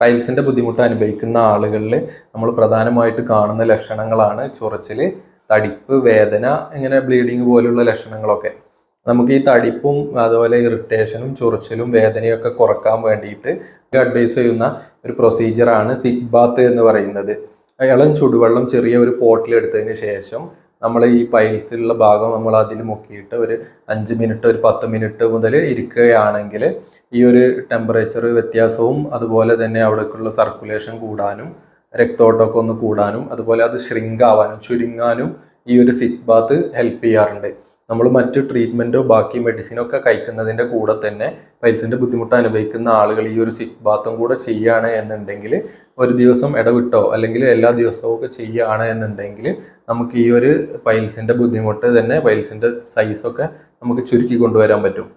പൈൽസിന്റെ ബുദ്ധിമുട്ട് അനുഭവിക്കുന്ന ആളുകളിൽ നമ്മൾ പ്രധാനമായിട്ട് കാണുന്ന ലക്ഷണങ്ങളാണ് ചൊറിച്ചിൽ തടിപ്പ് വേദന ഇങ്ങനെ ബ്ലീഡിങ് പോലുള്ള ലക്ഷണങ്ങളൊക്കെ. നമുക്ക് ഈ തടിപ്പും അതുപോലെ ഇറിറ്റേഷനും ചൊറിച്ചിലും വേദനയൊക്കെ കുറയ്ക്കാൻ വേണ്ടിയിട്ട് അഡ്വൈസ് ചെയ്യുന്ന ഒരു പ്രൊസീജിയറാണ് സിറ്റ് ബാത്ത് എന്ന് പറയുന്നത്. ഇളം ചുടുവെള്ളം ചെറിയ ഒരു പോട്ടിൽ എടുത്തതിന് ശേഷം നമ്മൾ ഈ പൈൽസിലുള്ള ഭാഗം നമ്മൾ അതിൽ മുക്കിയിട്ട് ഒരു അഞ്ച് മിനിറ്റ് ഒരു പത്ത് മിനിറ്റ് മുതൽ ഇരിക്കുകയാണെങ്കിൽ ഈ ഒരു ടെമ്പറേച്ചർ വ്യത്യാസവും അതുപോലെ തന്നെ അവിടേക്കുള്ള സർക്കുലേഷൻ കൂടാനും രക്തോട്ടമൊക്കെ ഒന്ന് കൂടാനും അതുപോലെ അത് ഷ്രിങ്ക് ആവാനും ചുരുങ്ങാനും ഈ ഒരു സിറ്റ് ബാത്ത് ഹെൽപ്പ് ചെയ്യാറുണ്ട്. നമ്മൾ മറ്റ് ട്രീറ്റ്മെന്റോ ബാക്കി മെഡിസിനോ ഒക്കെ കഴിക്കുന്നതിന്റെ കൂടെ തന്നെ പൈൽസിന്റെ ബുദ്ധിമുട്ട് അനുഭവിക്കുന്ന ആളുകൾ ഈ ഒരു സിറ്റ് ബാത്തും കൂടെ ചെയ്യുകയാണ് എന്നുണ്ടെങ്കിൽ ഒരു ദിവസം ഇടവിട്ടോ അല്ലെങ്കിൽ എല്ലാ ദിവസവും ഒക്കെ ചെയ്യുകയാണ് എന്നുണ്ടെങ്കിൽ നമുക്ക് ഈ ഒരു പൈൽസിന്റെ ബുദ്ധിമുട്ട് തന്നെ പൈൽസിന്റെ സൈസൊക്കെ നമുക്ക് ചുരുക്കി കൊണ്ടുവരാൻ പറ്റും.